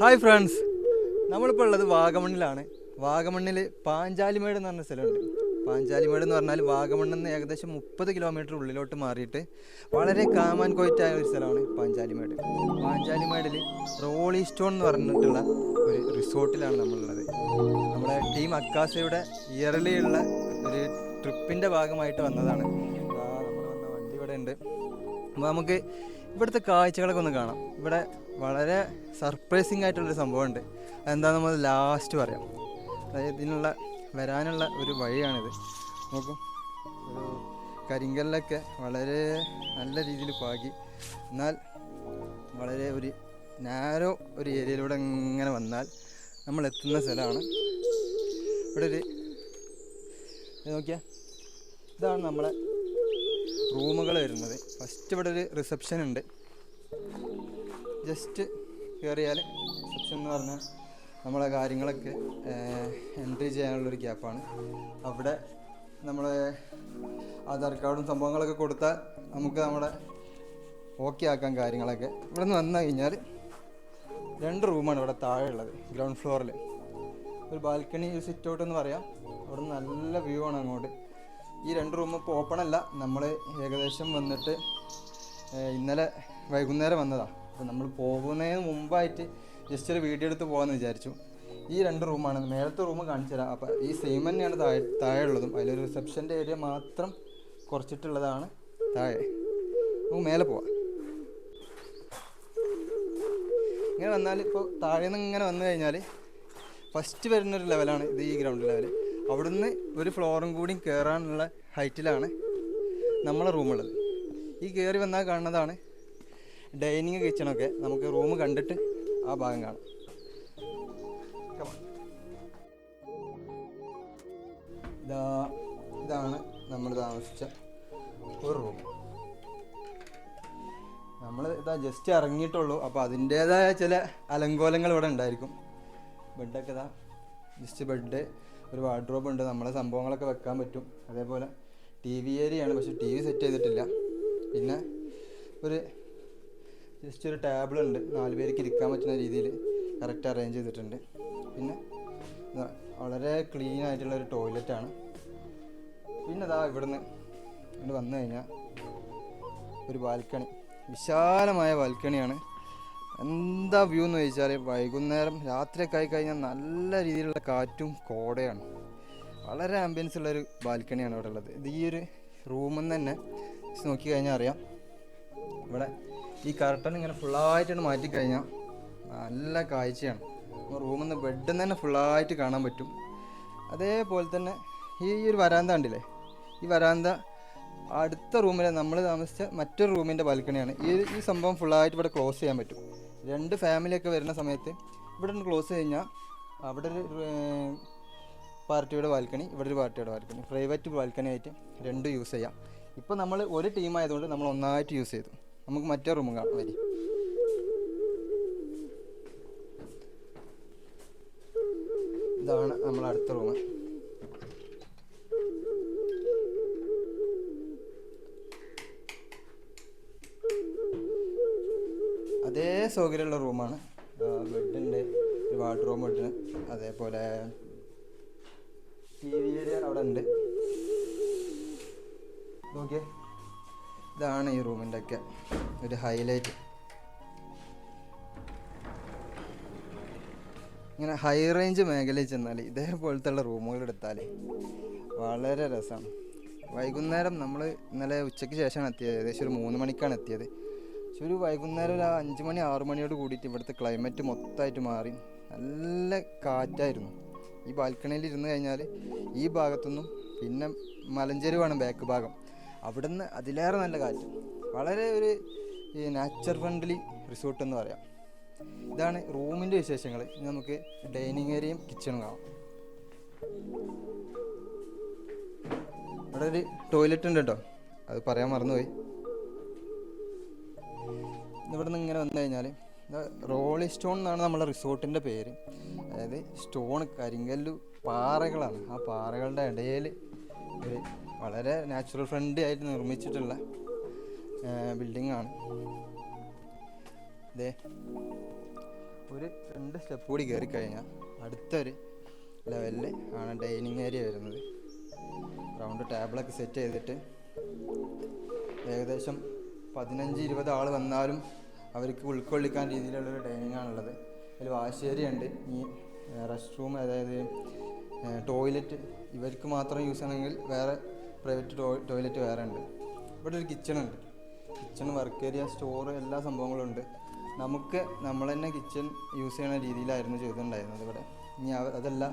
Hi friends നമ്മളിപ്പോൾ ഉള്ളത് വാഗമണ്ണിലാണ്. വാഗമണ്ണിൽ പാഞ്ചാലിമേട് എന്ന് പറഞ്ഞ സ്ഥലമുണ്ട്. പാഞ്ചാലിമേട് എന്ന് പറഞ്ഞാൽ വാഗമണ്ണിൽ നിന്ന് ഏകദേശം മുപ്പത് കിലോമീറ്റർ ഉള്ളിലോട്ട് മാറിയിട്ട് വളരെ കാമാൻ കോയിറ്റായ ഒരു സ്ഥലമാണ് പാഞ്ചാലിമേട്. പാഞ്ചാലിമേടിൽ റോളി സ്റ്റോൺ എന്ന് പറഞ്ഞിട്ടുള്ള ഒരു റിസോർട്ടിലാണ് നമ്മളുള്ളത്. നമ്മുടെ ടീം അക്കാസയുടെ ഇയർലിയുള്ള ഒരു ട്രിപ്പിന്റെ ഭാഗമായിട്ട് വന്നതാണ്. നമ്മൾ വന്ന വണ്ടി ഇവിടെ ഉണ്ട് അപ്പോൾ നമുക്ക് ഇവിടുത്തെ കാഴ്ചകളൊക്കെ ഒന്ന് കാണാം. ഇവിടെ വളരെ സർപ്രൈസിങ് ആയിട്ടുള്ളൊരു സംഭവമുണ്ട്. അതെന്താണെന്ന് നമ്മൾ ലാസ്റ്റ് പറയാം. അതായത് ഇതിനുള്ള വരാനുള്ള ഒരു വഴിയാണിത്. നോക്കും. കരിങ്കല്ലൊക്കെ വളരെ നല്ല രീതിയിൽ പാകി. എന്നാൽ വളരെ ഒരു നാരോ ഒരു ഏരിയയിലൂടെ ഇങ്ങനെ വന്നാൽ നമ്മൾ എത്തുന്ന സ്ഥലമാണ്. ഇവിടെ ഒരു നോക്കിയാൽ ഇതാണ് നമ്മളെ റൂമുകൾ വരുന്നത്. ഫസ്റ്റ് ഇവിടെ ഒരു റിസപ്ഷൻ ഉണ്ട്. ജസ്റ്റ് കയറിയാൽ റിസപ്ഷൻ എന്ന് പറഞ്ഞാൽ നമ്മളെ കാര്യങ്ങളൊക്കെ എൻട്രി ചെയ്യാനുള്ളൊരു ഗ്യാപ്പാണ് അവിടെ നമ്മൾ ആധാർ കാർഡും സംഭവങ്ങളൊക്കെ കൊടുത്താൽ നമുക്ക് നമ്മുടെ ഓക്കെ ആക്കാൻ കാര്യങ്ങളൊക്കെ. ഇവിടെ നിന്ന് വന്നു കഴിഞ്ഞാൽ രണ്ട് റൂമാണ് ഇവിടെ താഴെ ഉള്ളത് ഗ്രൗണ്ട് ഫ്ലോറിൽ ഒരു ബാൽക്കണി ഒരു സിറ്റ് ഔട്ട് എന്ന് പറയാം. അവിടെ നല്ല വ്യൂ ആണ് അങ്ങോട്ട്. ഈ രണ്ട് റൂം ഇപ്പോൾ ഓപ്പൺ അല്ല. നമ്മൾ ഏകദേശം വന്നിട്ട് ഇന്നലെ വൈകുന്നേരം വന്നതാണ് അപ്പോൾ നമ്മൾ പോകുന്നതിന് മുമ്പായിട്ട് ജസ്റ്റ് ഒരു വീഡിയോ എടുത്ത് പോകാമെന്ന് വിചാരിച്ചു. ഈ രണ്ട് റൂമാണ് മേലത്തെ റൂം കാണിച്ചു തരാം. അപ്പോൾ ഈ സെയിം തന്നെയാണ് താഴെ താഴെ ഉള്ളതും അതിലൊരു റിസപ്ഷന്റെ ഏരിയ മാത്രം കുറച്ചിട്ടുള്ളതാണ് താഴെ. നമുക്ക് മേലെ പോവാം. ഇങ്ങനെ വന്നാൽ ഇപ്പോൾ താഴെ നിന്ന് ഇങ്ങനെ വന്നു കഴിഞ്ഞാൽ ഫസ്റ്റ് വരുന്നൊരു ലെവലാണ് ഇത് ഈ ഗ്രൗണ്ട് ലെവൽ അവിടുന്ന് ഒരു ഫ്ലോറും കൂടി കയറാനുള്ള ഹൈറ്റിലാണ് നമ്മളെ റൂമുള്ളത്. ഈ കയറി വന്നാൽ കാണുന്നതാണ് ഡൈനിങ് കിച്ചണൊക്കെ. നമുക്ക് റൂം കണ്ടിട്ട് ആ ഭാഗം കാണാം. ഇതാ ഇതാണ് നമ്മൾ താമസിച്ച ഒരു റൂം. നമ്മൾ ഇതാ ജസ്റ്റ് ഇറങ്ങിയിട്ടുള്ളൂ. അപ്പോൾ അതിന്റേതായ ചില അലങ്കോലങ്ങൾ ഇവിടെ ഉണ്ടായിരിക്കും. ബെഡൊക്കെ ഇതാ ജസ്റ്റ് ബെഡ് ഒരു വാർഡ്രോബ് ഉണ്ട്. നമ്മളെ സംഭവങ്ങളൊക്കെ വെക്കാൻ പറ്റും. അതേപോലെ ടി വി ഏരിയയാണ് പക്ഷെ ടി വി സെറ്റ് ചെയ്തിട്ടില്ല. പിന്നെ ഒരു ജസ്റ്റ് ഒരു ടേബിൾ ഉണ്ട്. നാല് പേർക്ക് ഇരിക്കാൻ പറ്റുന്ന രീതിയിൽ കറക്റ്റ് അറേഞ്ച് ചെയ്തിട്ടുണ്ട്. പിന്നെ വളരെ ക്ലീൻ ആയിട്ടുള്ള ഒരു ടോയ്ലറ്റാണ് പിന്നെ ഇതാ ഇവിടുന്ന് ഇങ്ങോട്ട് വന്നു കഴിഞ്ഞാൽ ഒരു ബാൽക്കണി വിശാലമായ ബാൽക്കണിയാണ് എന്താ വ്യൂ എന്ന് ചോദിച്ചാൽ വൈകുന്നേരം രാത്രിയൊക്കെ ആയി കഴിഞ്ഞാൽ നല്ല രീതിയിലുള്ള കാറ്റും കോടയാണ്. വളരെ ആംബിയൻസ് ഉള്ളൊരു ബാൽക്കണിയാണ് ഇവിടെ ഉള്ളത്. ഇത് ഈ ഒരു റൂമിൽ തന്നെ നോക്കി കഴിഞ്ഞാൽ അറിയാം. ഇവിടെ ഈ കർട്ടൻ ഇങ്ങനെ ഫുള്ളായിട്ടാണ് മാറ്റിക്കഴിഞ്ഞാൽ നല്ല കാഴ്ചയാണ്. റൂമിൽ നിന്ന് ബെഡിൽ തന്നെ ഫുള്ളായിട്ട് കാണാൻ പറ്റും. അതേപോലെ തന്നെ ഈ ഒരു വരാന്ത ഉണ്ടല്ലേ ഈ വരാന്ത അടുത്ത റൂമിലെ നമ്മൾ താമസിച്ച മറ്റൊരു റൂമിന്റെ ബാൽക്കണിയാണ് ഈ ഈ സംഭവം ഫുള്ളായിട്ട് ഇവിടെ ക്ലോസ് ചെയ്യാൻ പറ്റും. രണ്ട് ഫാമിലിയൊക്കെ വരുന്ന സമയത്ത് ഇവിടെ നിന്ന് ക്ലോസ് കഴിഞ്ഞാൽ അവിടെ ഒരു പാർട്ടിയുടെ ബാൽക്കണി ഇവിടെ ഒരു പാർട്ടിയുടെ ബാൽക്കണി പ്രൈവറ്റ് ബാൽക്കണി ആയിട്ട് രണ്ടും യൂസ് ചെയ്യാം. ഇപ്പോൾ നമ്മൾ ഒരു ടീം ആയതുകൊണ്ട് നമ്മൾ ഒന്നായിട്ട് യൂസ് ചെയ്തു. നമുക്ക് മറ്റേ റൂമും കാണാം. വരി. ഇതാണ് നമ്മൾ അടുത്ത റൂം സൗകര്യമുള്ള റൂമാണ്. ബെഡുണ്ട് ഒരു വാർഡ്രോബ് ഉണ്ട് അതേപോലെ ടി വി അവിടെ ഉണ്ട്. നോക്കിയേ. ഇതാണ് ഈ റൂമിന്റെ ഒക്കെ ഒരു ഹൈലൈറ്റ്. ഇങ്ങനെ ഹൈ റേഞ്ച് മേഖലയിൽ ചെന്നാൽ ഇതേപോലത്തെ റൂമുകൾ എടുത്താൽ വളരെ രസമാണ് വൈകുന്നേരം നമ്മൾ ഇന്നലെ ഉച്ചയ്ക്ക് ശേഷമാണ് എത്തിയത്. ഏകദേശം ഒരു മൂന്ന് മണിക്കാണ് എത്തിയത്. പക്ഷെ ഒരു വൈകുന്നേരം ഒരു അഞ്ച് മണി ആറ് മണിയോട് കൂടിയിട്ട് ഇവിടുത്തെ ക്ലൈമറ്റ് മൊത്തമായിട്ട് മാറി. നല്ല കാറ്റായിരുന്നു. ഈ ബാൽക്കണിയിൽ ഇരുന്ന് കഴിഞ്ഞാൽ ഈ ഭാഗത്തുനിന്നും പിന്നെ മലഞ്ചെരുവാണ് ബാക്ക് ഭാഗം. അവിടെ നിന്ന് അതിലേറെ നല്ല കാറ്റ്. വളരെ ഒരു നാച്ചർ ഫ്രണ്ട്ലി റിസോർട്ട് എന്ന് പറയാം. ഇതാണ് റൂമിന്റെ വിശേഷങ്ങൾ നമുക്ക് ഡൈനിങ് ഏരിയയും കിച്ചണും കാണാം. ഇവിടെ ഒരു ടോയ്ലറ്റ് ഉണ്ട് കേട്ടോ അത് പറയാൻ മറന്നുപോയി. ഇവിടെ നിന്ന് ഇങ്ങനെ വന്നു കഴിഞ്ഞാൽ റോളി സ്റ്റോൺ എന്നാണ് നമ്മുടെ റിസോർട്ടിന്റെ പേര്. അതായത് സ്റ്റോൺ കരിങ്കല്ലു പാറകളാണ്. ആ പാറകളുടെ ഇടയിൽ ഒരു വളരെ നാച്ചുറൽ ഫ്രണ്ട് ആയിട്ട് നിർമ്മിച്ചിട്ടുള്ള ബിൽഡിംഗ് ആണ്. ഇതേ ഒരു രണ്ട് സ്റ്റെപ്പ് കൂടി കയറി കഴിഞ്ഞാൽ അടുത്തൊരു ലെവലിൽ ആണ് ഡൈനിങ് ഏരിയ വരുന്നത്. റൗണ്ട് ടേബിളൊക്കെ സെറ്റ് ചെയ്തിട്ട് ഏകദേശം പതിനഞ്ച് ഇരുപത് ആൾ വന്നാലും അവർക്ക് ഉൾക്കൊള്ളിക്കാൻ രീതിയിലുള്ളൊരു ഡൈനിങ് ആണുള്ളത്. അതിൽ വാശേരിയുണ്ട് ഈ റെസ്റ്റ് റൂം അതായത് ടോയ്ലറ്റ് ഇവർക്ക് മാത്രം യൂസ് ചെയ്യണമെങ്കിൽ വേറെ പ്രൈവറ്റ് ടോയ്ലറ്റ് വേറെ ഉണ്ട്. ഇവിടെ ഒരു കിച്ചൺ ഉണ്ട്. കിച്ചൺ വർക്ക് ഏരിയ സ്റ്റോർ എല്ലാ സംഭവങ്ങളും ഉണ്ട്. നമുക്ക് നമ്മൾ തന്നെ കിച്ചൺ യൂസ് ചെയ്യുന്ന രീതിയിലായിരുന്നു ചെയ്തിട്ടുണ്ടായിരുന്നത് ഇവിടെ. ഇനി അതല്ല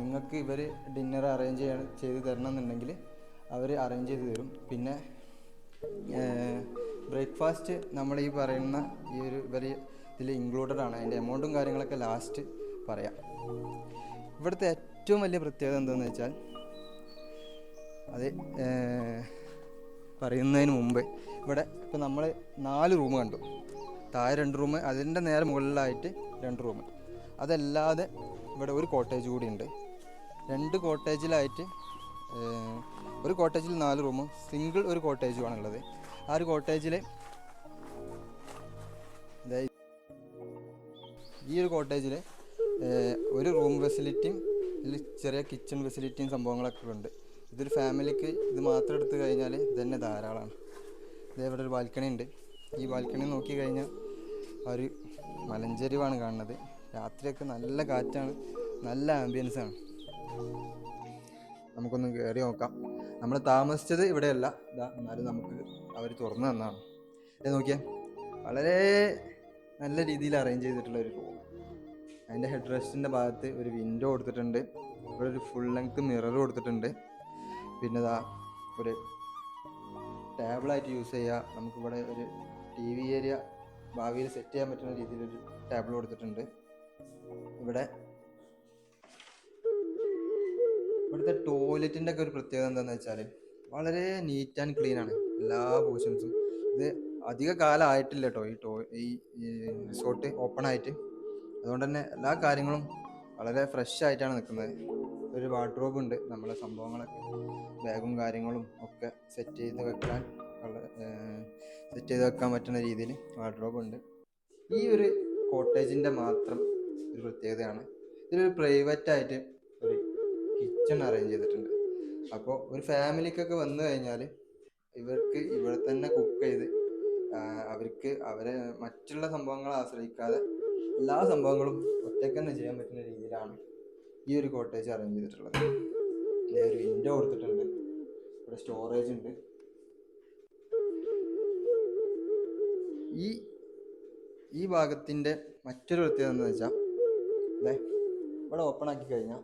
നിങ്ങൾക്ക് ഇവർ ഡിന്നർ അറേഞ്ച് ചെയ്ത് തരണം എന്നുണ്ടെങ്കിൽ അവർ അറേഞ്ച് ചെയ്ത് തരും. പിന്നെ ബ്രേക്ക്ഫാസ്റ്റ് നമ്മൾ ഈ പറയുന്ന ഈ ഒരു ഇവർ ഇതിൽ ഇൻക്ലൂഡഡ് ആണ്. അതിന്റെ എമൗണ്ടും കാര്യങ്ങളൊക്കെ ലാസ്റ്റ് പറയാം. ഇവിടുത്തെ ഏറ്റവും വലിയ പ്രത്യേകത എന്താണെന്ന് വെച്ചാൽ അത് പറയുന്നതിന് മുമ്പ് ഇവിടെ ഇപ്പം നമ്മൾ നാല് റൂം കണ്ടു. താഴെ രണ്ട് റൂം അതിന്റെ നേരെ മുകളിലായിട്ട് രണ്ട് റൂം അതല്ലാതെ ഇവിടെ ഒരു കോട്ടേജ് കൂടി ഉണ്ട്. രണ്ട് കോട്ടേജിലായിട്ട് ഒരു കോട്ടേജിൽ നാല് റൂമും സിംഗിൾ ഒരു കോട്ടേജുമാണ് ഉള്ളത് ആ ഒരു കോട്ടേജിൽ ഈ ഒരു കോട്ടേജിൽ ഒരു റൂം ഫെസിലിറ്റിയും ഇതിൽ ചെറിയ കിച്ചൺ ഫെസിലിറ്റിയും സംഭവങ്ങളൊക്കെ ഉണ്ട്. ഇതൊരു ഫാമിലിക്ക് ഇത് മാത്രം എടുത്തു കഴിഞ്ഞാൽ ഇതന്നെ ധാരാളമാണ് ഇതേവിടെ ഒരു ബാൽക്കണി ഉണ്ട്. ഈ ബാൽക്കണി നോക്കി കഴിഞ്ഞാൽ ഒരു മലഞ്ചെരിവാണ് കാണുന്നത്. രാത്രിയൊക്കെ നല്ല കാറ്റാണ് നല്ല ആംബിയൻസാണ് നമുക്കൊന്ന് കയറി നോക്കാം. നമ്മൾ താമസിച്ചത് ഇവിടെയല്ല. ഇതാ എന്നാലും നമുക്ക് അവർ തുറന്നു തന്നാണ്. ഇത് നോക്കിയാൽ വളരെ നല്ല രീതിയിൽ അറേഞ്ച് ചെയ്തിട്ടുള്ള ഒരു റൂം അതിന്റെ ഹെഡ് റെസ്റ്റിന്റെ ഭാഗത്ത് ഒരു വിൻഡോ കൊടുത്തിട്ടുണ്ട്. ഇവിടെ ഒരു ഫുൾ ലെങ്ത് മിറർ കൊടുത്തിട്ടുണ്ട്. പിന്നെ ഇതാ ഒരു ടേബിളായിട്ട് യൂസ് ചെയ്യുക നമുക്കിവിടെ ഒരു ടി വി ഏരിയ ഭാവിയിൽ സെറ്റ് ചെയ്യാൻ പറ്റുന്ന രീതിയിലൊരു ടേബിൾ കൊടുത്തിട്ടുണ്ട്. ഇവിടെ ഇവിടുത്തെ ടോയ്ലറ്റിന്റെ ഒക്കെ ഒരു പ്രത്യേകത എന്താണെന്ന് വെച്ചാൽ വളരെ നീറ്റ് ആൻഡ് ക്ലീൻ ആണ്. എല്ലാ പോർഷൻസും ഇത് അധിക കാലം ആയിട്ടില്ല കേട്ടോ ഈ ടോ ഈ റിസോർട്ട് ഓപ്പൺ ആയിട്ട്. അതുകൊണ്ട് തന്നെ എല്ലാ കാര്യങ്ങളും വളരെ ഫ്രഷ് ആയിട്ടാണ് നിൽക്കുന്നത്. ഒരു വാർഡ്രോബ് ഉണ്ട്. നമ്മളെ സംഭവങ്ങളൊക്കെ ബാഗും കാര്യങ്ങളും ഒക്കെ സെറ്റ് ചെയ്ത് വെക്കാൻ സെറ്റ് ചെയ്ത് വെക്കാൻ പറ്റുന്ന രീതിയിൽ വാർഡ്രോബ് ഉണ്ട്. ഈ ഒരു കോട്ടേജിന്റെ മാത്രം ഒരു പ്രത്യേകതയാണ്. ഇതിലൊരു പ്രൈവറ്റ് ആയിട്ട് കിച്ചൺ അറേഞ്ച് ചെയ്തിട്ടുണ്ട്. അപ്പോൾ ഒരു ഫാമിലിക്കൊക്കെ വന്നു കഴിഞ്ഞാൽ ഇവർക്ക് ഇവിടെ തന്നെ കുക്ക് ചെയ്ത് അവർക്ക് അവരെ മറ്റുള്ള സംഭവങ്ങളെ ആശ്രയിക്കാതെ എല്ലാ സംഭവങ്ങളും ഒറ്റയ്ക്ക് തന്നെ ചെയ്യാൻ പറ്റുന്ന രീതിയിലാണ് ഈ ഒരു കോട്ടേജ് അറേഞ്ച് ചെയ്തിട്ടുള്ളത്. ഇതിൽ ഒരു വിൻഡോ കൊടുത്തിട്ടുണ്ട്. ഇവിടെ സ്റ്റോറേജ് ഉണ്ട്. ഈ ഈ ഭാഗത്തിന്റെ മറ്റൊരു പ്രത്യേകത എന്താണെന്ന് വെച്ചാൽ ഇവിടെ ഓപ്പൺ ആക്കി കഴിഞ്ഞാൽ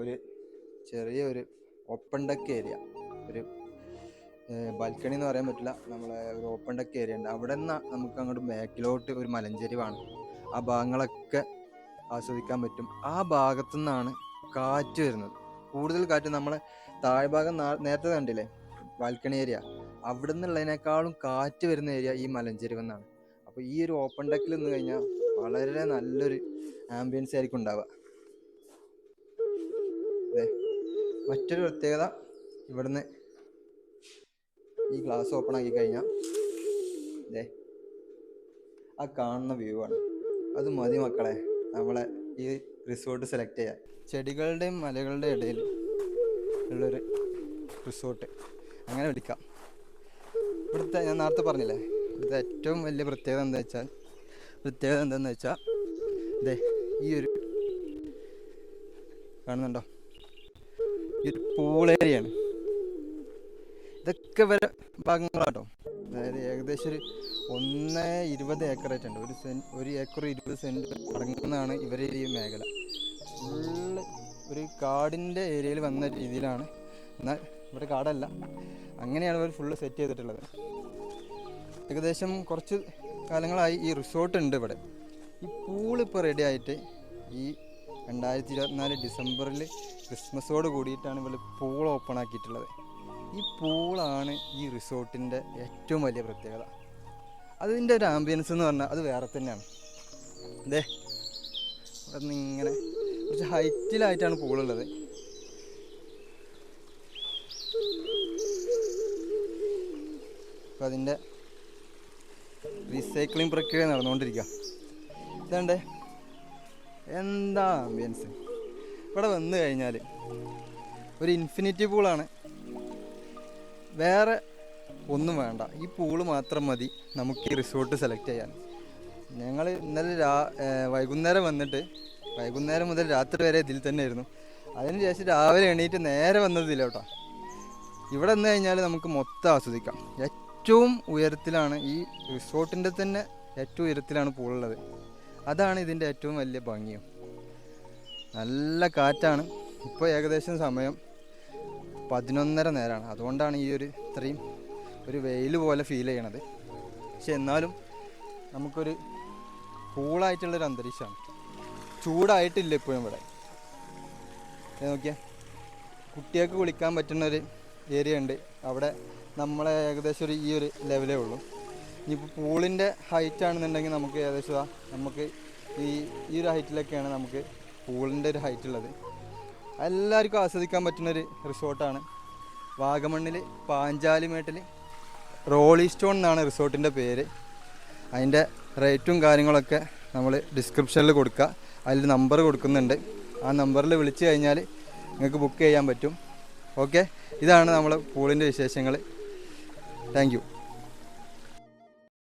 ഒരു ചെറിയ ഒരു ഓപ്പൺ ഡക്ക് ഏരിയ ഒരു ബാൽക്കണി എന്ന് പറയാൻ പറ്റില്ല. നമ്മളെ ഒരു ഓപ്പൺ ഡക്ക് ഏരിയ ഉണ്ട്. അവിടെ നിന്ന് നമുക്ക് അങ്ങോട്ട് ബാക്കിലോട്ട് ഒരു മലഞ്ചെരിവാണ് ആ ഭാഗങ്ങളൊക്കെ ആസ്വദിക്കാൻ പറ്റും. ആ ഭാഗത്തു നിന്നാണ് കാറ്റ് വരുന്നത്. കൂടുതൽ കാറ്റ് നമ്മളെ താഴ്ഭാഗം നേരത്തെ കണ്ടില്ലേ? ബാൽക്കണി ഏരിയ അവിടെ നിന്നുള്ളതിനേക്കാളും കാറ്റ് വരുന്ന ഏരിയ ഈ മലഞ്ചെരിവ് വന്നാണ്. അപ്പോൾ ഈ ഒരു ഓപ്പൺ ഡെക്കിൽ നിന്ന് കഴിഞ്ഞാൽ വളരെ നല്ലൊരു ആംബിയൻസ് ആയിരിക്കും ഉണ്ടാവുക. മറ്റൊരു പ്രത്യേകത ഇവിടുന്ന് ഈ ഗ്ലാസ് ഓപ്പൺ ആക്കി കഴിഞ്ഞാൽ ദേ ആ കാണുന്ന വ്യൂ ആണ്. അത് മതി മക്കളെ നമ്മളെ ഈ റിസോർട്ട് സെലക്ട് ചെയ്യാൻ. ചെടികളുടെയും മലകളുടെയും ഇടയിൽ ഉള്ളൊരു റിസോർട്ട് അങ്ങനെ വിളിക്കാം. ഇവിടുത്തെ ഞാൻ നേരത്തെ പറഞ്ഞില്ലേ ഇവിടുത്തെ ഏറ്റവും വലിയ പ്രത്യേകത എന്താ വെച്ചാൽ പ്രത്യേകത എന്താണെന്ന് വെച്ചാൽ ദേ ഈ ഒരു കാണുന്നുണ്ടോ? ഒരു പൂൾ ഏരിയയാണ് ഇതൊക്കെ വരെ ഭാഗങ്ങളാട്ടോ. അതായത് ഏകദേശം ഒരു ഒന്ന് ഇരുപത് ഏക്കറായിട്ടുണ്ട് ഒരു സെൻ ഒരു ഏക്കർ ഇരുപത് സെന്റ് അടങ്ങുന്നതാണ് ഇവരെ ഈ മേഖല. ഫുള്ള് ഒരു കാടിന്റെ ഏരിയയിൽ വന്ന രീതിയിലാണ്. എന്നാൽ ഇവിടെ കാടല്ല. അങ്ങനെയാണ് ഇവർ ഫുള്ള് സെറ്റ് ചെയ്തിട്ടുള്ളത്. ഏകദേശം കുറച്ച് കാലങ്ങളായി ഈ റിസോർട്ട് ഉണ്ട് ഇവിടെ. ഈ പൂൾ റെഡി ആയിട്ട് ഈ രണ്ടായിരത്തി ഇരുപത്തിനാല് ഡിസംബറിൽ ക്രിസ്മസോട് കൂടിയിട്ടാണ് ഇവർ പൂൾ ഓപ്പൺ ആക്കിയിട്ടുള്ളത്. ഈ പൂളാണ് ഈ റിസോർട്ടിന്റെ ഏറ്റവും വലിയ പ്രത്യേകത. അതിന്റെ ഒരു ആംബിയൻസ് എന്ന് പറഞ്ഞാൽ അത് വേറെ തന്നെയാണ്. അതെ ഇങ്ങനെ കുറച്ച് ഹൈറ്റിലായിട്ടാണ് പൂളുള്ളത്. അപ്പോൾ അതിന്റെ റീസൈക്ലിംഗ് പ്രക്രിയ നടന്നുകൊണ്ടിരിക്കുക. ഇതാണ്ടേ എന്താ ആംബിയൻസ് ഇവിടെ വന്നു കഴിഞ്ഞാൽ ഒരു ഇൻഫിനിറ്റി പൂളാണ് വേറെ ഒന്നും വേണ്ട. ഈ പൂൾ മാത്രം മതി നമുക്ക് ഈ റിസോർട്ട് സെലക്ട് ചെയ്യാൻ. ഞങ്ങൾ ഇന്നലെ രാ വൈകുന്നേരം വന്നിട്ട് വൈകുന്നേരം മുതൽ രാത്രി വരെ ഇതിൽ തന്നെ ആയിരുന്നു. അതിനുശേഷം രാവിലെ എണീറ്റ് നേരെ വന്നതില്ല കേട്ടോ. ഇവിടെ വന്നു കഴിഞ്ഞാൽ നമുക്ക് മൊത്തം ആസ്വദിക്കാം. ഏറ്റവും ഉയരത്തിലാണ് ഈ റിസോർട്ടിന്റെ തന്നെ ഏറ്റവും ഉയരത്തിലാണ് പൂളുള്ളത് അതാണ് ഇതിന്റെ ഏറ്റവും വലിയ ഭംഗിയും നല്ല കാറ്റാണ്. ഇപ്പോൾ ഏകദേശം സമയം പതിനൊന്നര നേരമാണ്. അതുകൊണ്ടാണ് ഈ ഒരു ഇത്രയും ഒരു വെയിൽ പോലെ ഫീൽ ചെയ്യണത്. പക്ഷെ എന്നാലും നമുക്കൊരു കൂളായിട്ടുള്ളൊരു അന്തരീക്ഷമാണ്. ചൂടായിട്ടില്ല ഇപ്പോഴും ഇവിടെ. നോക്കിയാൽ നോക്കിയേ. കുട്ടികൾക്ക് കുളിക്കാൻ പറ്റുന്ന ഒരു ഏരിയ ഉണ്ട്. അവിടെ നമ്മളെ ഏകദേശം ഒരു ഈ ഒരു ലെവലേ ഉള്ളൂ. ഇനിയിപ്പോൾ പൂളിന്റെ ഹൈറ്റ് ആണെന്നുണ്ടെങ്കിൽ നമുക്ക് ഏകദേശം നമുക്ക് ഈ ഈ ഒരു ഹൈറ്റിലൊക്കെയാണ് നമുക്ക് പൂളിന്റെ ഒരു ഹൈറ്റ് ഉള്ളത്. എല്ലാവർക്കും ആസ്വദിക്കാൻ പറ്റുന്നൊരു റിസോർട്ടാണ് വാഗമണ്ണിൽ പാഞ്ചാലിമേട്ടിൽ റോളി സ്റ്റോൺ എന്നാണ് റിസോർട്ടിന്റെ പേര്. അതിന്റെ റേറ്റും കാര്യങ്ങളൊക്കെ നമ്മൾ ഡിസ്ക്രിപ്ഷനിൽ കൊടുക്കുക. അതിൽ നമ്പർ കൊടുക്കുന്നുണ്ട്. ആ നമ്പറിൽ വിളിച്ചു കഴിഞ്ഞാൽ നിങ്ങൾക്ക് ബുക്ക് ചെയ്യാൻ പറ്റും. ഓക്കെ ഇതാണ് നമ്മൾ പൂളിന്റെ വിശേഷങ്ങൾ താങ്ക്